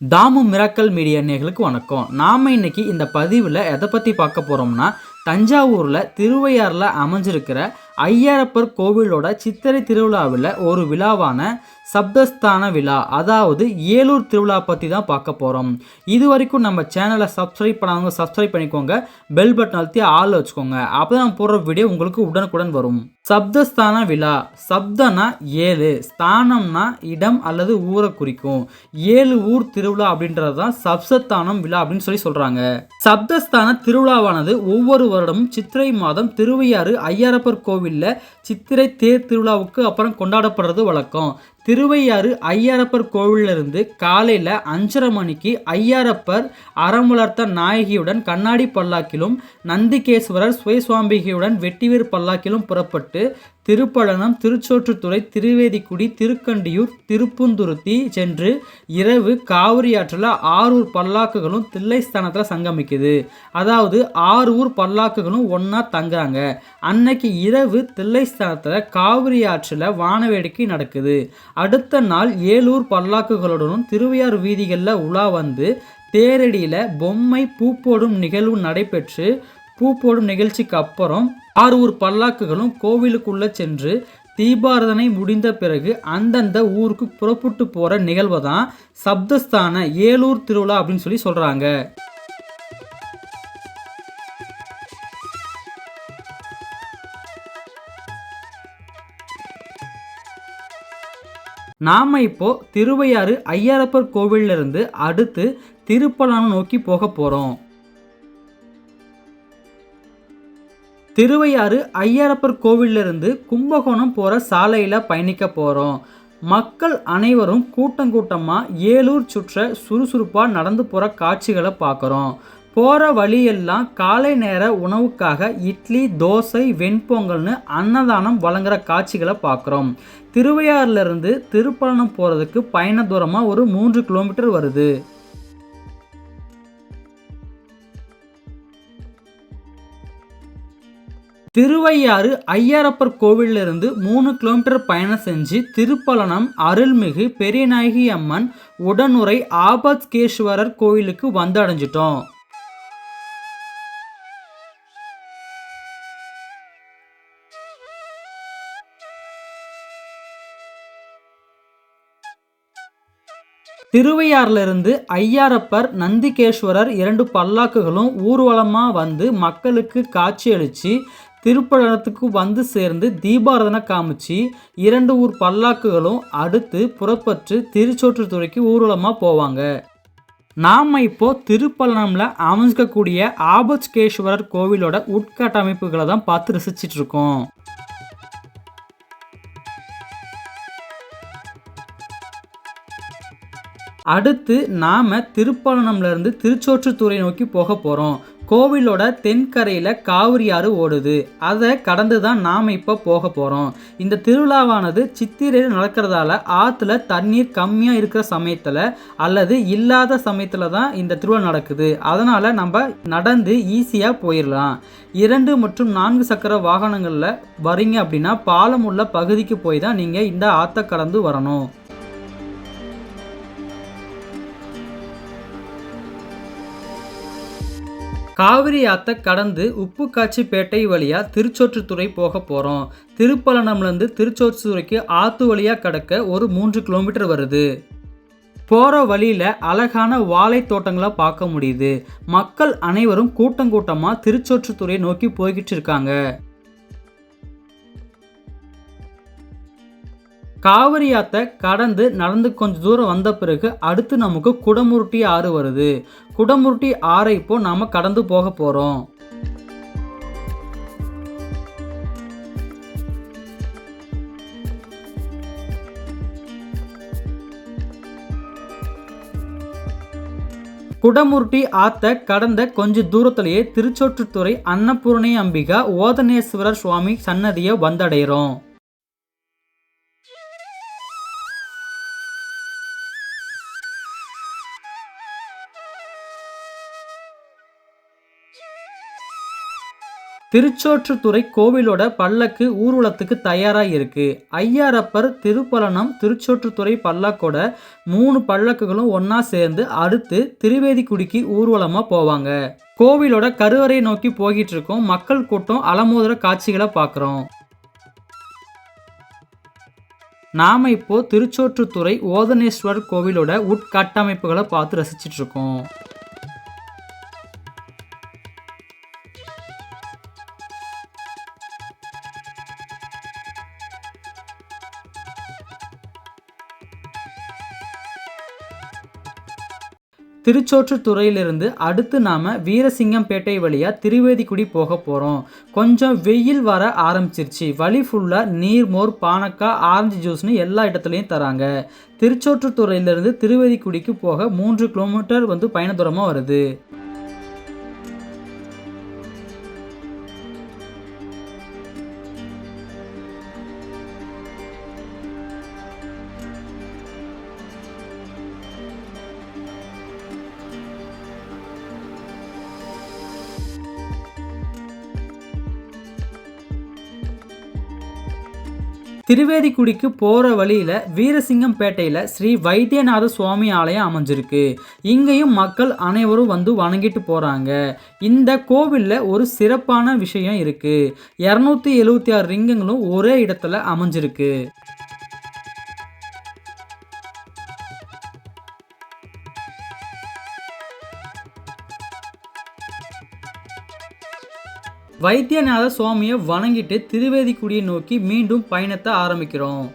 Damu miracle media நேர்களுக்கு வணக்கம். நாம் இன்னைக்கு இந்த பதிவில் எதை பற்றி பார்க்க போகிறோம்னா தஞ்சாவூரில் திருவையாறில் அமைஞ்சிருக்கிற ஐயரப்பர் கோவிலோட சித்திரை திருவிழாவில் ஒரு விழாவான சப்தஸ்தான விழா அதாவது ஏலூர் திருவிழா பற்றி தான் பார்க்க போகிறோம் இது வரைக்கும் நம்ம சேனலை சப்ஸ்கிரைப் பண்ணாதவங்க சப்ஸ்கிரைப் பண்ணிக்கோங்க பெல் பட்டன் அழுத்தி ஆள் வச்சுக்கோங்க. அப்போ தான் போடுற வீடியோ உங்களுக்கு உடனுக்குடன் வரும். சப்தஸ்தான விழா சப்தனா ஏழு ஸ்தானம்னா இடம் அல்லது ஊரை குறிக்கும். ஏழு ஊர் திருவிழா அப்படின்றது தான் சப்தஸ்தானம் விழா அப்படின்னு சொல்லி சொல்றாங்க. சப்தஸ்தான திருவிழாவானது ஒவ்வொரு வருடமும் சித்திரை மாதம் திருவையாறு ஐயரப்பர் கோவிலில் சித்திரை தேர் திருவிழாவுக்கு அப்புறம் கொண்டாடப்படுறது வழக்கம். திருவையாறு ஐயாரப்பர் கோவிலிருந்து காலையில் அஞ்சரை மணிக்கு ஐயாரப்பர் அறமுலர்த்த நாயகியுடன் கண்ணாடி பல்லாக்கிலும் நந்திகேஸ்வரர் சுயசுவாம்பிகையுடன் வெட்டிவேர் பல்லாக்கிலும் புறப்பட்டு திருப்பழனம் திருச்சோற்றுத்துறை திருவேதிக்குடி திருக்கண்டியூர் திருப்புந்துருத்தி சென்று இரவு காவிரி ஆற்றில் ஆறு பல்லாக்குகளும் தில்லைஸ்தானத்தில் சங்கமிக்குது. அதாவது ஆறு ஊர் பல்லாக்குகளும் ஒன்றா தங்குறாங்க. அன்னைக்கு இரவு தில்லைஸ்தானத்தில் காவிரி ஆற்றில் வானவேடிக்கை நடக்குது. அடுத்த நாள் ஏலூர் பல்லாக்குகளுடனும் திருவையார் வீதிகளில் உலா வந்து தேரடியில் பொம்மை பூ போடும் நிகழ்வு நடைபெற்று பூ போடும் நிகழ்ச்சிக்கு அப்புறம் ஆறு ஊர் பல்லாக்குகளும் கோவிலுக்குள்ளே சென்று தீபாரதனை முடிந்த பிறகு அந்தந்த ஊருக்கு புறப்பட்டு போகிற நிகழ்வை தான் சப்தஸ்தான ஏலூர் திருவிழா அப்படின்னு சொல்லி சொல்கிறாங்க நாம் இப்போ திருவையாறு ஐயாரப்பர் கோவிலிருந்து இருந்து அடுத்து திருப்பலானம் நோக்கி போக போகிறோம் திருவையாறு ஐயாரப்பர் கோவிலிருந்து கும்பகோணம் போகிற சாலையில் பயணிக்க போகிறோம் மக்கள் அனைவரும் கூட்டம் கூட்டமாக ஏலூர் சுற்ற சுறுசுறுப்பாக நடந்து போகிற காட்சிகளை பார்க்குறோம் போகிற வழியெல்லாம் காலை நேர உணவுக்காக இட்லி தோசை வெண்பொங்கல்னு அன்னதானம் வழங்குற காட்சிகளை பார்க்குறோம் திருவையாறுலேருந்து திருப்பலனம் போகிறதுக்கு பயண தூரமாக ஒரு மூன்று கிலோமீட்டர் வருது. திருவையாறு ஐயாரப்பர் கோவிலிருந்து மூணு கிலோமீட்டர் பயணம் செஞ்சு திருப்பலனம் அருள்மிகு பெரியநாயகி அம்மன் உடனுரை ஆபத்கேஸ்வரர் கோவிலுக்கு வந்து திருவையாறிலிருந்து ஐயாரப்பர் நந்திகேஸ்வரர் இரண்டு பல்லாக்குகளும் ஊர்வலமாக வந்து மக்களுக்கு காட்சியளித்து திருப்பழனத்துக்கு வந்து சேர்ந்து தீபாரதனை காமிச்சு இரண்டு ஊர் பல்லாக்குகளும் அடுத்து புறப்பட்டு திருச்சோற்றுத்துறைக்கு ஊர்வலமாக போவாங்க. நாம் இப்போ திருப்பழனம்ல அமைஞ்சிக்கக்கூடிய ஆபத்கேஸ்வரர் கோவிலோட உட்கட்டமைப்புகளை தான் பார்த்து ரசிச்சிட்டு அடுத்து நாம் திருப்பழனம்லேருந்து திருச்சோற்றுத்துறை நோக்கி போக போகிறோம் கோவிலோட தென்கரையில் காவிரி ஆறு ஓடுது. அதை கடந்து தான் நாம் இப்போ போக போகிறோம் இந்த திருவிழாவானது சித்திரையில் நடக்கிறதால ஆற்றுல தண்ணீர் கம்மியாக இருக்கிற சமயத்தில் அல்லது இல்லாத சமயத்தில் தான் இந்த திருவிழா நடக்குது. அதனால் நம்ம நடந்து ஈஸியாக போயிடலாம் இரண்டு மற்றும் நான்கு சக்கர வாகனங்களில் வரீங்க அப்படின்னா பாலம் உள்ள பகுதிக்கு போய் தான் நீங்கள் இந்த ஆற்றை கடந்து வரணும். காவிரி ஆத்தை கடந்து உப்புக்காட்சிப்பேட்டை வழியாக திருச்சோற்றுத்துறை போக போகிறோம் திருப்பலனம்லேருந்து திருச்சோற்றுத்துறைக்கு ஆத்து வழியாக கடக்க ஒரு மூன்று கிலோமீட்டர் வருது. போகிற வழியில் அழகான வாழை தோட்டங்களை பார்க்க முடியுது. மக்கள் அனைவரும் கூட்டம் கூட்டமாக திருச்சோற்றுத்துறையை நோக்கி போய்கிட்டு இருக்காங்க. காவிரி ஆத்தை கடந்து நடந்து கொஞ்சம் தூரம் வந்த பிறகு அடுத்து நமக்கு குடமுருட்டி ஆறு வருது. குடமுருட்டி ஆறை இப்போ நாம் கடந்து போக போகிறோம் குடமுருட்டி ஆத்த கடந்த கொஞ்ச தூரத்திலேயே திருச்சோற்றுத்துறை அன்னபூர்ணி அம்பிகா ஓதனேஸ்வரர் சுவாமி சன்னதியை வந்தடைகிறோம். திருச்சோற்றுத்துறை கோவிலோட பல்லக்கு ஊர்வலத்துக்கு தயாராக இருக்கு. ஐயாரப்பர் திருப்பலனம் திருச்சோற்றுத்துறை பல்லக்கோட மூணு பல்லக்குகளும் ஒன்றா சேர்ந்து அடுத்து திருவேதிக்குடிக்கு ஊர்வலமாக போவாங்க. கோவிலோட கருவறை நோக்கி போகிட்டு இருக்கோம் மக்கள் கூட்டம் அலமோதுர காட்சிகளை பார்க்குறோம் நாம இப்போ திருச்சோற்றுத்துறை ஓதனேஸ்வரர் கோவிலோட உட்கட்டமைப்புகளை பார்த்து ரசிச்சிட்டு திருச்சோற்றுத்துறையிலிருந்து அடுத்து நாம் வீரசிங்கம்பேட்டை வழியாக திருவேதிக்குடி போக போகிறோம் கொஞ்சம் வெயில் வர ஆரம்பிச்சிருச்சு. வழி ஃபுல்லாக நீர் மோர் பானக்காய் ஆரஞ்சு ஜூஸ்னு எல்லா இடத்துலையும் தராங்க. திருச்சோற்றுத்துறையிலிருந்து திருவேதிக்குடிக்கு போக மூன்று கிலோமீட்டர் வந்து பயண தூரமாக வருது. திருவேதிக்குடிக்கு போகிற வழியில் வீரசிங்கம்பேட்டையில் ஸ்ரீ வைத்தியநாத சுவாமி ஆலயம் அமைஞ்சிருக்கு. இங்கேயும் மக்கள் அனைவரும் வந்து வணங்கிட்டு போகிறாங்க இந்த கோவிலில் ஒரு சிறப்பான விஷயம் இருக்குது இரநூத்தி எழுவத்தி ஆறு ரிங்குங்களும் ஒரே இடத்துல அமைஞ்சிருக்கு. வைத்தியநாத சுவாமியை வணங்கிட்டு திருவேதிக்குடியை நோக்கி மீண்டும் பயணத்தை ஆரம்பிக்கிறோம்.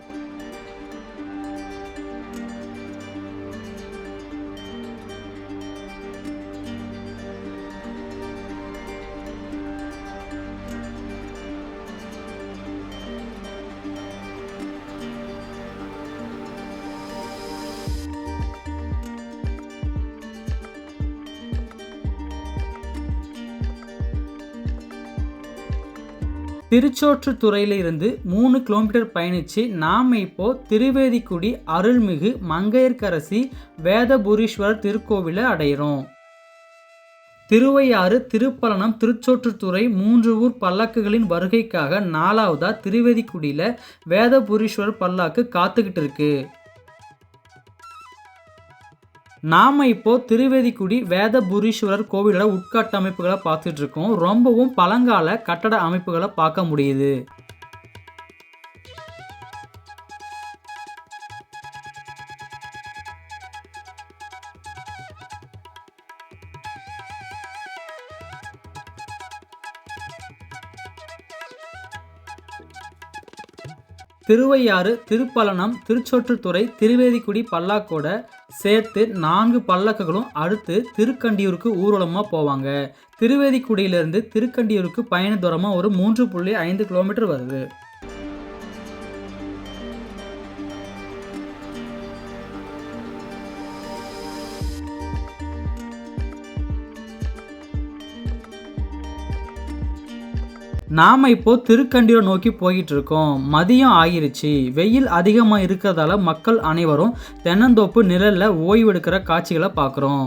திருச்சோற்றுத்துறையில இருந்து மூணு கிலோமீட்டர் பயணித்து நாம் இப்போ திருவேதிக்குடி அருள்மிகு மங்கையர்க்கரசி வேதபுரீஸ்வரர் திருக்கோவிலை அடையிறோம். திருவையாறு திருப்பலனம் திருச்சோற்றுத்துறை மூன்று ஊர் பல்லக்குகளின் வருகைக்காக நாலாவதா திருவேதிக்குடியில் வேதபுரீஸ்வரர் பல்லாக்கு காத்துக்கிட்டு இருக்கு. நாம இப்போ திருவேதிக்குடி வேதபுரீஸ்வரர் கோவிலோட உட்கட்டமைப்புகளை பார்த்துட்டு இருக்கோம் ரொம்பவும் பழங்கால கட்டட அமைப்புகளை பார்க்க முடியுது. திருவையாறு திருப்பலனம் திருச்சொற்றுத்துறை திருவேதிக்குடி பல்லாக்கோட சேர்த்து நான்கு பல்லக்குகளும் அடுத்து திருக்கண்டியூருக்கு ஊர்வலமாக போவாங்க. திருவேதிக்குடியிலிருந்து திருக்கண்டியூருக்கு பயண தூரமாக ஒரு மூன்று புள்ளி ஐந்து கிலோமீட்டர் வருது. நாம் இப்போ திருக்கண்டியூரை நோக்கி போயிட்டு இருக்கோம் மதியம் ஆகிருச்சு வெயில் அதிகமாக இருக்கிறதால மக்கள் அனைவரும் தென்னந்தோப்பு நிழலில் ஓய்வெடுக்கிற காட்சிகளை பார்க்குறோம்.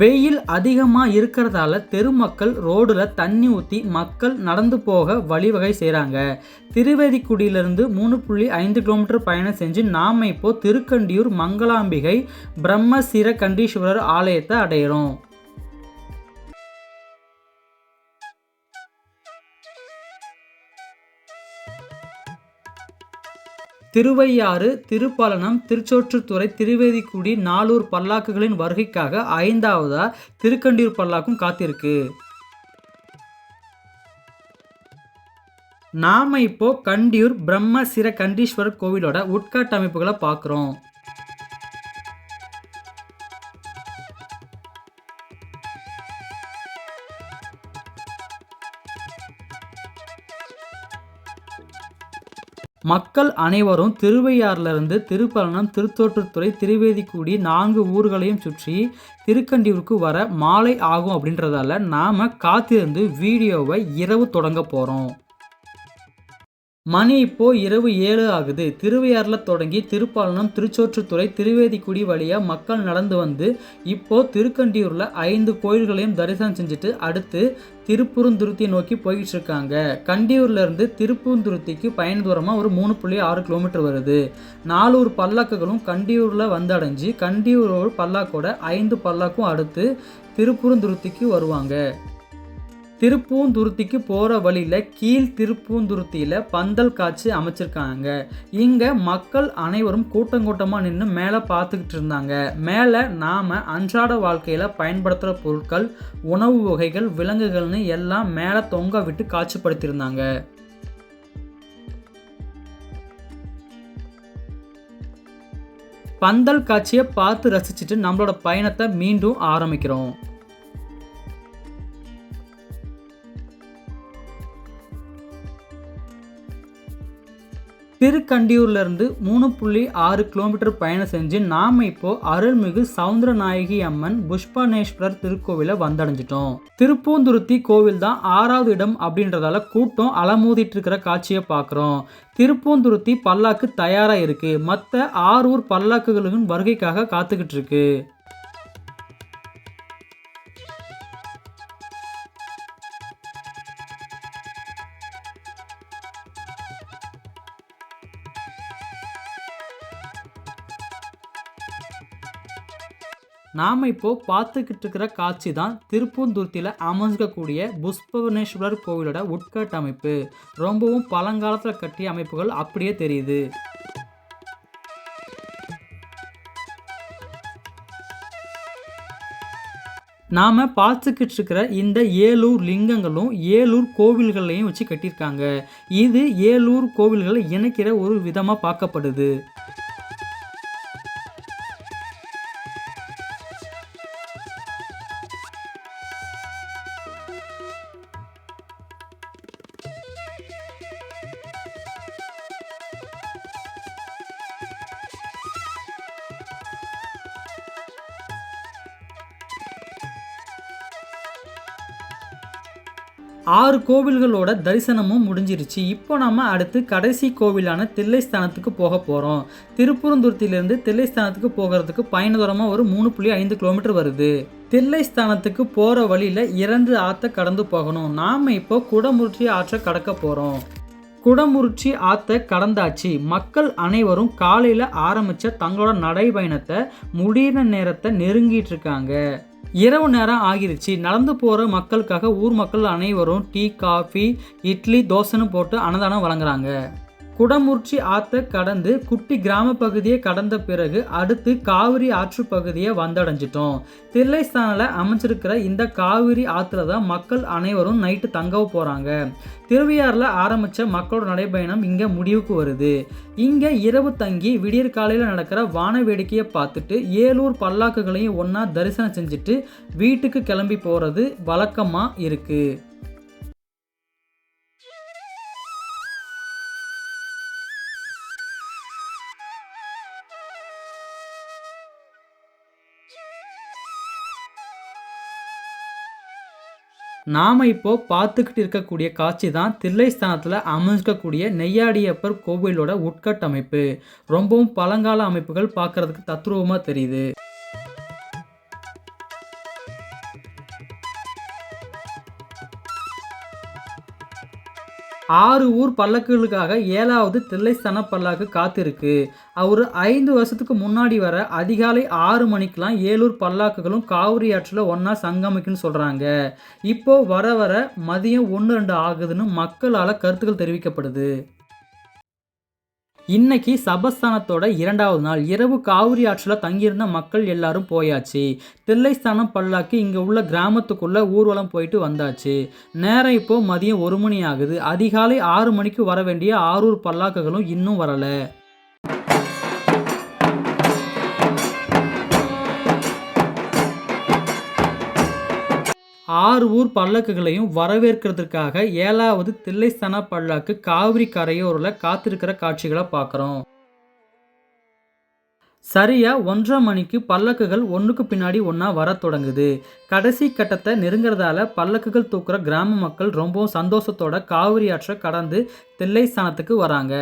வெயில் அதிகமாக இருக்கிறதால தெருமக்கள் ரோடில் தண்ணி ஊற்றி மக்கள் நடந்து போக வழிவகை செய்கிறாங்க திருவேதிக்குடியிலிருந்து மூணு புள்ளி ஐந்து கிலோமீட்டர் பயணம் செஞ்சு நாம் இப்போது திருக்கண்டியூர் மங்களாம்பிகை பிரம்மசிர கண்டீஸ்வரர் ஆலயத்தை அடையிறோம். திருவையாறு திருப்பலனம் திருச்சோற்றுத்துறை திருவேதிக்குடி நாலூர் பல்லாக்குகளின் வருகைக்காக ஐந்தாவதா திருக்கண்டியூர் பல்லாக்கும் காத்திருக்கு. நாம இப்போ கண்டியூர் பிரம்ம சிர கண்டீஸ்வரர் கோவிலோட உட்காட்டமைப்புகளை பார்க்குறோம். மக்கள் அனைவரும் திருவையாறிலிருந்து திருப்பலனம் திருத்தோற்றுத்துறை திருவேதிக்குடி நான்கு ஊர்களையும் சுற்றி திருக்கண்டியூருக்கு வர மாலை ஆகும் அப்படின்றதால நாம் காத்திருந்து வீடியோவை இரவு தொடங்க போகிறோம் மணி இப்போ இரவு ஏழு ஆகுது. திருவையாறில் தொடங்கி திருப்பாலனம் திருச்சோற்றுத்துறை திருவேதிக்குடி வழியாக மக்கள் நடந்து வந்து இப்போ திருக்கண்டியூரில் ஐந்து கோயில்களையும் தரிசனம் செஞ்சுட்டு அடுத்து திருப்புறந்துருத்தி நோக்கி போய்கிட்டு இருக்காங்க கண்டியூர்லேருந்து திருப்பூந்துருத்திக்கு பயண தூரமாக ஒரு மூணு புள்ளி ஆறு கிலோமீட்டர் வருது. நாலூர் பல்லாக்குகளும் கண்டியூரில் வந்தடைஞ்சு கண்டியூர் பல்லாக்கோட ஐந்து பல்லாக்கும் அடுத்து திருப்புறந்துருத்திக்கு வருவாங்க. திருப்பூந்துருத்திக்கு போகிற வழியில் கீழ் திருப்பூந்துருத்தியில் பந்தல் காட்சி அமைச்சிருக்காங்க. இங்கே மக்கள் அனைவரும் கூட்டம் கூட்டமாக நின்று மேலே பார்த்துக்கிட்டு இருந்தாங்க. மேலே நாம் அன்றாட வாழ்க்கையில் பயன்படுத்துகிற பொருட்கள் உணவு வகைகள் விலங்குகள்னு எல்லாம் மேலே தொங்க விட்டு காட்சிப்படுத்தியிருந்தாங்க. பந்தல் காட்சியை பார்த்து ரசிச்சுட்டு நம்மளோட பயணத்தை மீண்டும் ஆரம்பிக்கிறோம். திருக்கண்டியூர்லேருந்து மூணு புள்ளி ஆறு கிலோமீட்டர் பயணம் செஞ்சு நாம் இப்போ அருள்மிகு சவுந்தரநாயகி அம்மன் புஷ்பநேஸ்வரர் திருக்கோவிலை வந்தடைஞ்சிட்டோம். திருப்பூந்துருத்தி கோவில் தான் ஆறாவது இடம் அப்படின்றதால கூட்டம் அலமோதிட்டு இருக்கிற காட்சியை பார்க்குறோம். திருப்பூந்துருத்தி பல்லாக்கு தயாராக இருக்குது மற்ற ஆறூர் பல்லாக்குகளுக்கும் வருகைக்காக காத்துக்கிட்டு இருக்கு. நாம் இப்போ பார்த்துக்கிட்டு இருக்கிற காட்சி தான் திருப்பூந்துருத்தியில் அமைஞ்சிக்கக்கூடிய புஷ்பவனேஸ்வரர் கோவிலோட உட்கட்டமைப்பு ரொம்பவும் பழங்காலத்தில் கட்டிய அமைப்புகள் அப்படியே தெரியுது. நாம் பார்த்துக்கிட்டு இருக்கிற இந்த ஏலூர் லிங்கங்களும் ஏலூர் கோவில்களையும் வச்சு கட்டியிருக்காங்க. இது ஏலூர் கோவில்களை இணைக்கிற ஒரு விதமாக பார்க்கப்படுது. கோவில்களோட தரிசனமும் முடிஞ்சிருச்சு. இப்போ நம்ம அடுத்து கடைசி கோவிலான தில்லைஸ்தானத்துக்கு போக போகிறோம் திருப்புறந்துருத்திலிருந்து தில்லைஸ்தானத்துக்கு போகிறதுக்கு பயண தூரமாக ஒரு மூணு புள்ளி ஐந்து கிலோமீட்டர் வருது. தில்லைஸ்தானத்துக்கு போகிற வழியில் இரண்டு ஆற்றை கடந்து போகணும். நாம் இப்போ குடமுருற்றி ஆற்றை கடக்க போகிறோம் குடமுறிச்சி ஆற்ற கடந்தாச்சு. மக்கள் அனைவரும் காலையில் ஆரம்பித்த தங்களோட நடைபயணத்தை முடிகிற நேரத்தை நெருங்கிட்டு இருக்காங்க. இரவு நேரம் ஆகிருச்சு. நடந்து போகிற மக்களுக்காக ஊர் மக்கள் அனைவரும் டீ காஃபி இட்லி தோசைன்னு போட்டு அன்னதானம் வழங்குறாங்க. குடமுர்ச்சி ஆற்றை கடந்து குட்டி கிராம பகுதியை கடந்த பிறகு அடுத்து காவிரி ஆற்று பகுதியை வந்தடைஞ்சிட்டோம். தில்லைஸ்தானில் அமைச்சிருக்கிற இந்த காவிரி ஆற்றுல தான் மக்கள் அனைவரும் நைட்டு தங்க போகிறாங்க திருவையாறில் ஆரம்பித்த மக்களோட நடைபயணம் இங்கே முடிவுக்கு வருது. இங்கே இரவு தங்கி விடியற் காலையில் நடக்கிற வான வேடிக்கையை பார்த்துட்டு ஏலூர் பல்லாக்குகளையும் ஒன்றா தரிசனம் செஞ்சுட்டு வீட்டுக்கு கிளம்பி போகிறது வழக்கமாக இருக்குது நாம் இப்போ பார்த்துக்கிட்டு இருக்கக்கூடிய காட்சி தான் தில்லைஸ்தானத்தில் அமைஞ்சிருக்கக்கூடிய நெய்யாடியப்பர் கோவிலோட உட்கட்டமைப்பு. ரொம்பவும் பழங்கால அமைப்புகள் பார்க்கறதுக்கு தத்ரூபமாக தெரியுது. ஆறு ஊர் பல்லக்குகளுக்காக ஏழாவது தில்லைஸ்தான பல்லாக்கு காத்திருக்கு. அவர் ஐந்து வருஷத்துக்கு முன்னாடி வர அதிகாலை ஆறு மணிக்கெலாம் ஏழூர் பல்லாக்குகளும் காவிரி ஆற்றில் ஒன்றா சங்கமிக்குன்னு சொல்கிறாங்க இப்போ வர வர மதியம் ஒன்று ரெண்டு ஆகுதுன்னு மக்களால் கருத்துக்கள் தெரிவிக்கப்படுது. இன்னைக்கு சபஸ்தானத்தோட இரண்டாவது நாள். இரவு காவிரி ஆற்றில் தங்கியிருந்த மக்கள் எல்லாரும் போயாச்சு. தில்லைஸ்தானம் பல்லாக்கு இங்கே உள்ள கிராமத்துக்குள்ள ஊர்வலம் போயிட்டு வந்தாச்சு. நேரம் இப்போது மதியம் ஒரு மணி ஆகுது. அதிகாலை ஆறு மணிக்கு வர வேண்டிய ஆரூர் பல்லாக்குகளும் இன்னும் வரலை. ஆறு ஊர் பல்லக்குகளையும் வரவேற்கிறதுக்காக ஏழாவது தில்லைஸ்தான பல்லாக்கு காவிரி கரையோரில் காத்திருக்கிற காட்சிகளை பார்க்குறோம். சரியா ஒன்றரை மணிக்கு பல்லக்குகள் ஒன்றுக்கு பின்னாடி ஒன்றா வர தொடங்குது. கடைசி கட்டத்தை நெருங்குறதால பல்லக்குகள் தூக்குற கிராம மக்கள் ரொம்பவும் சந்தோஷத்தோட காவிரி ஆற்றை கடந்து தில்லைஸ்தானத்துக்கு வராங்க.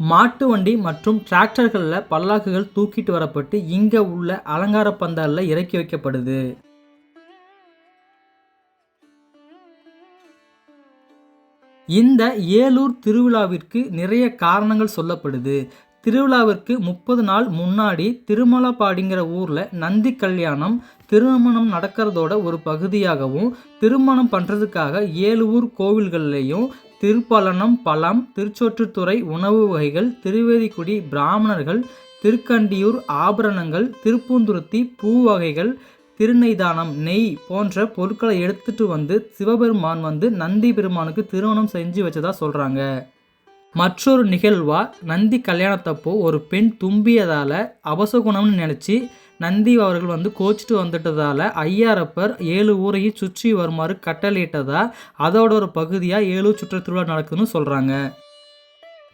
மாட்டு வண்டி மற்றும் டிராக்டர்களில் பல்லாக்குகள் தூக்கிட்டு வரப்பட்டு இங்கே உள்ள அலங்கார பந்தலில் இறக்கி வைக்கப்படுது. இந்த ஏலூர் திருவிழாவிற்கு நிறைய காரணங்கள் சொல்லப்படுது. திருவிழாவிற்கு முப்பது நாள் முன்னாடி திருமலப்பாடிங்கிற ஊரில் நந்தி கல்யாணம் திருமணம் நடக்கிறதோட ஒரு பகுதியாகவும் திருமணம் பண்ணுறதுக்காக ஏழு ஊர் கோவில்கள்லேயும் திருப்பலனம் பழம் திருச்சொற்றுத்துறை உணவு வகைகள் திருவேதிக்குடி பிராமணர்கள் திருக்கண்டியூர் ஆபரணங்கள் திருப்பூந்துருத்தி பூ வகைகள் திருநெய்தானம் நெய் போன்ற பொருட்களை எடுத்துட்டு வந்து சிவபெருமான் வந்து நந்தி பெருமானுக்கு திருமணம் செஞ்சு வச்சதா சொல்கிறாங்க மற்றொரு நிகழ்வா நந்தி கல்யாணத்தப்போ ஒரு பெண் தும்பியதால் அபசகுணம்னு நினச்சி நந்தி அவர்கள் வந்து கோச்சிட்டு வந்துட்டதால் ஐயாரப்பர் ஏழு ஊரையும் சுற்றி வருமாறு கட்டளையிட்டதா அதோட ஒரு பகுதியாக ஏழூர் சுற்று திருவிழா நடக்குதுன்னு சொல்கிறாங்க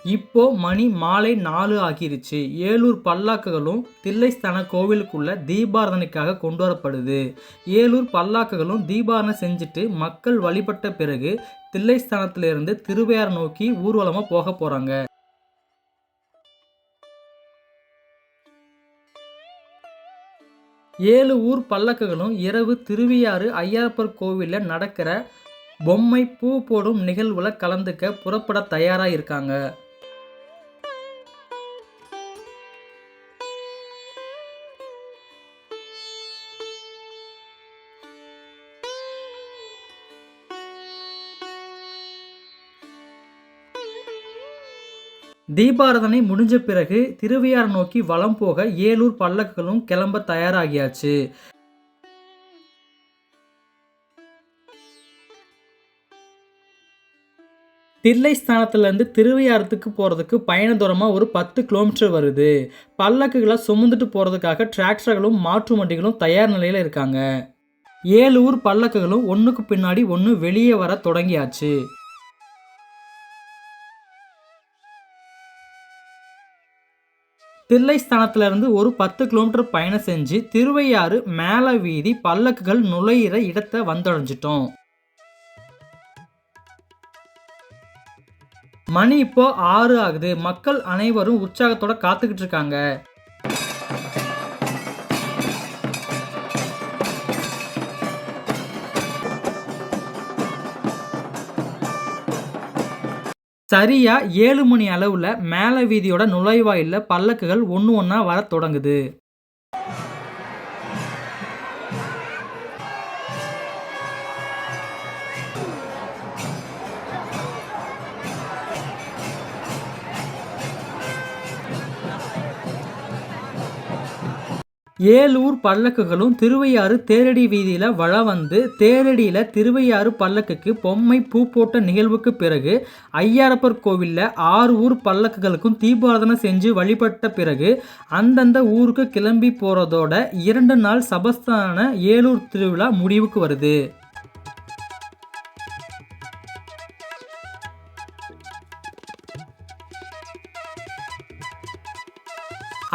இப்போ மணி மாலை நாலு ஆகிருச்சு. ஏலூர் பல்லாக்குகளும் தில்லைஸ்தான கோவிலுக்குள்ள தீபாரதனைக்காக கொண்டு வரப்படுது ஏலூர் பல்லாக்குகளும் தீபாரணை செஞ்சுட்டு மக்கள் வழிபட்ட பிறகு தில்லைஸ்தானத்திலிருந்து திருவையார் நோக்கி ஊர்வலமாக போக போகிறாங்க ஏழு ஊர் பல்லக்குகளும் இரவு திருவியாறு ஐயப்பர் கோவிலில் நடக்கிற பொம்மை பூ போடும் நிகழ்வுல கலந்துக்க புறப்பட தயாராக இருக்காங்க. தீபாரதனை முடிஞ்ச பிறகு திருவையார் நோக்கி வலம் போக ஏலூர் பல்லக்குகளும் கிளம்ப தயாராகியாச்சு. தில்லை ஸ்தானத்துலேருந்து திருவையாரத்துக்கு போகிறதுக்கு பயண தூரமாக ஒரு பத்து கிலோமீட்டர் வருது. பல்லக்குகளை சுமந்துட்டு போகிறதுக்காக டிராக்டர்களும் மாற்று வண்டிகளும் தயார் நிலையில் இருக்காங்க. ஏழு ஊர் பல்லக்குகளும் ஒன்றுக்கு பின்னாடி ஒன்று வெளியே வர தொடங்கியாச்சு. தில்லைஸ்தானத்திலிருந்து ஒரு பத்து கிலோமீட்டர் பயணம் செஞ்சு திருவையாறு மேல வீதி பல்லக்குகள் நுழையிற இடத்தை வந்தடைஞ்சிட்டோம். மணி இப்போ ஆறு ஆகுது. மக்கள் அனைவரும் உற்சாகத்தோட காத்துக்கிட்டு இருக்காங்க. சரியாக ஏழு மணி அளவில் மேல வீதியோட நுழைவாயிலில் பல்லக்குகள் ஒன்று ஒன்றா வர தொடங்குது. ஏலூர் பல்லக்குகளும் திருவையாறு தேரடி வீதியில் வள வந்து தேரடியில் திருவையாறு பல்லக்குக்கு பொம்மை பூ போட்ட நிகழ்வுக்கு பிறகு ஐயாரப்பர் கோவிலில் ஆறு ஊர் பல்லக்குகளுக்கும் தீபாராதனை செஞ்சு வழிபட்ட பிறகு அந்தந்த ஊருக்கு கிளம்பி போகிறதோட இரண்டு நாள் சபஸ்தான ஏலூர் திருவிழா முடிவுக்கு வருது.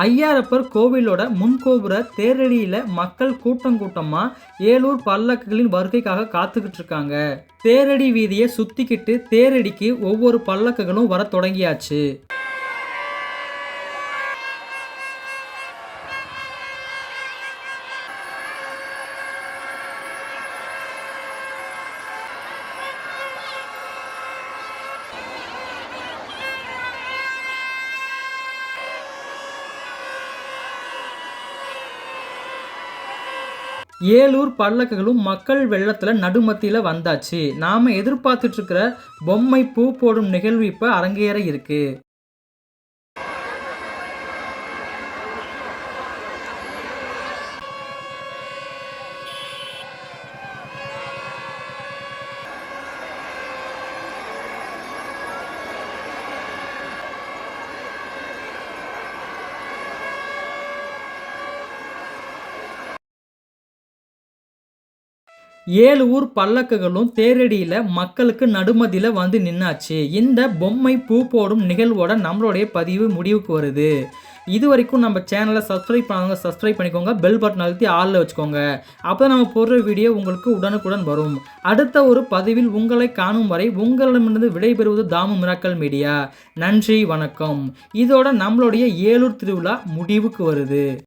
ஐயாரப்பர் கோவிலோட முன்கோபுர தேரடியில மக்கள் கூட்டம் கூட்டமா ஏலூர் பல்லக்குகளின் வருகைக்காக காத்துக்கிட்டு இருக்காங்க தேரடி வீதியை சுத்திக்கிட்டு தேரடிக்கு ஒவ்வொரு பல்லக்குகளும் வர தொடங்கியாச்சு. ஏலூர் பல்லக்குகளும் மக்கள் வெள்ளத்தில் நடுமத்தியில் வந்தாச்சு. நாம் எதிர்பார்த்துட்ருக்கிற பொம்மை பூ போடும் நிகழ்வு இப்போ அரங்கேற இருக்குது ஏழு ஊர் பல்லக்குகளும் தேரடியில் மக்களுக்கு நடுமதியில் வந்து நின்னாச்சு. இந்த பொம்மை பூ போடும் நிகழ்வோட நம்மளுடைய பதிவு முடிவுக்கு வருது. இது வரைக்கும் நம்ம சேனலை சப்ஸ்கிரைப் பண்ணாங்க சப்ஸ்கிரைப் பண்ணிக்கோங்க. பெல் பட்டன் அழுத்தி ஆளில் வச்சுக்கோங்க. அப்போ நம்ம போடுற வீடியோ உங்களுக்கு உடனுக்குடன் வரும். அடுத்த ஒரு பதிவில் உங்களை காணும் வரை உங்களிடமிருந்து விடைபெறுவது தாமு மிராக்கல் மீடியா. நன்றி வணக்கம். இதோட நம்மளுடைய ஏலூர் திருவிழா முடிவுக்கு வருது.